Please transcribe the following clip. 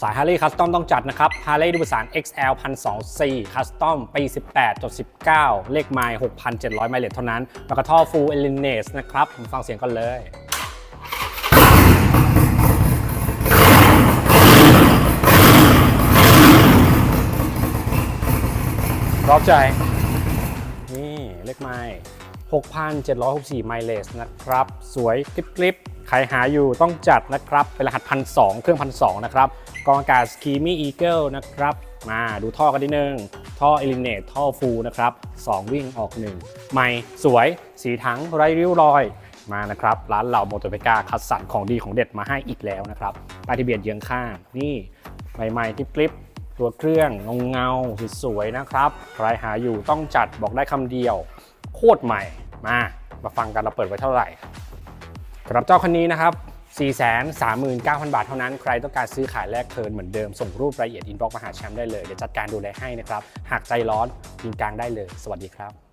สาย Harley Custom ต้องจัดนะครับ Harley ดูสาร XL 1,200 Custom ปี 18.19 เลขไมล์ 6,700 ไมล์เท่านั้น แล้วก็ท่อ Full e l i n a s นะครับผมฟังเสียงก่อนเลยรอบใจ นี่เลขไมล์6,764 ไมล์นะครับ สวยกริบ ใครหาอยู่ต้องจัดนะครับ เป็นรหัสพันสเครื่องพันสนะครับกองอากาศ Schemy Eagle นะครับ มาดูท่อกันนิดนึง ท่อ e l i n a t e ท่อฟูนะครับ 2 วิ่งออก1ไม่สวยสีถังไร้ริ้วรอยมานะครับ ร้านเหล่าโมโตเ e กาคัดสรรของดีของเด็ดมาให้อีกแล้วนะครับป้ายทะเบียนเยืองข้างนี่ใหม่ๆกริบๆตัวเครื่องเงาเงาสวยๆนะครับใครหาอยู่ต้องจัดบอกได้คำเดียว โคตรใหม่มามาฟังกันเราเปิดไว้เท่าไหร่ สำหรับเจ้าคันนี้นะครับ 439,000 บาทเท่านั้น ใครต้องการซื้อขายแลกเทินเหมือนเดิม ส่งรูปรายละเอียดอินบ็อกมาหาแชมป์ได้เลย เดี๋ยวจัดการดูแลให้นะครับ หากใจร้อนยิงกลางได้เลย สวัสดีครับ